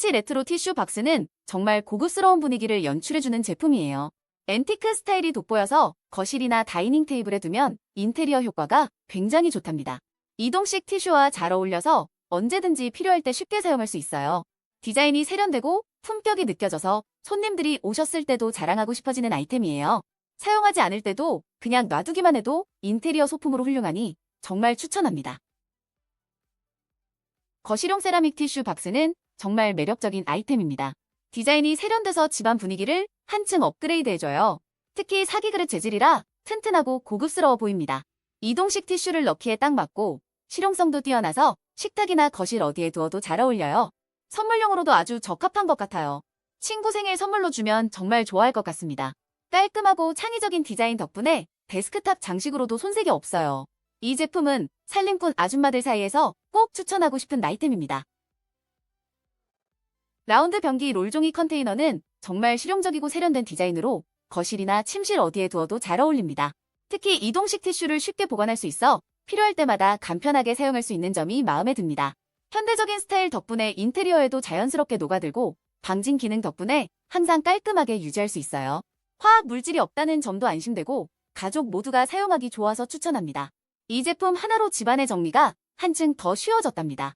펀치 레트로 티슈 박스는 정말 고급스러운 분위기를 연출해주는 제품이에요. 앤티크 스타일이 돋보여서 거실이나 다이닝 테이블에 두면 인테리어 효과가 굉장히 좋답니다. 이동식 티슈와 잘 어울려서 언제든지 필요할 때 쉽게 사용할 수 있어요. 디자인이 세련되고 품격이 느껴져서 손님들이 오셨을 때도 자랑하고 싶어지는 아이템이에요. 사용하지 않을 때도 그냥 놔두기만 해도 인테리어 소품으로 훌륭하니 정말 추천합니다. 거실용 세라믹 티슈 박스는 정말 매력적인 아이템입니다. 디자인이 세련돼서 집안 분위기를 한층 업그레이드 해줘요. 특히 사기 그릇 재질이라 튼튼하고 고급스러워 보입니다. 이동식 티슈를 넣기에 딱 맞고 실용성도 뛰어나서 식탁이나 거실 어디에 두어도 잘 어울려요. 선물용으로도 아주 적합한 것 같아요. 친구 생일 선물로 주면 정말 좋아할 것 같습니다. 깔끔하고 창의적인 디자인 덕분에 데스크탑 장식으로도 손색이 없어요. 이 제품은 살림꾼 아줌마들 사이에서 꼭 추천하고 싶은 아이템입니다. 라운드 변기 롤종이 컨테이너는 정말 실용적이고 세련된 디자인으로 거실이나 침실 어디에 두어도 잘 어울립니다. 특히 이동식 티슈를 쉽게 보관할 수 있어 필요할 때마다 간편하게 사용할 수 있는 점이 마음에 듭니다. 현대적인 스타일 덕분에 인테리어에도 자연스럽게 녹아들고 방진 기능 덕분에 항상 깔끔하게 유지할 수 있어요. 화학 물질이 없다는 점도 안심되고 가족 모두가 사용하기 좋아서 추천합니다. 이 제품 하나로 집안의 정리가 한층 더 쉬워졌답니다.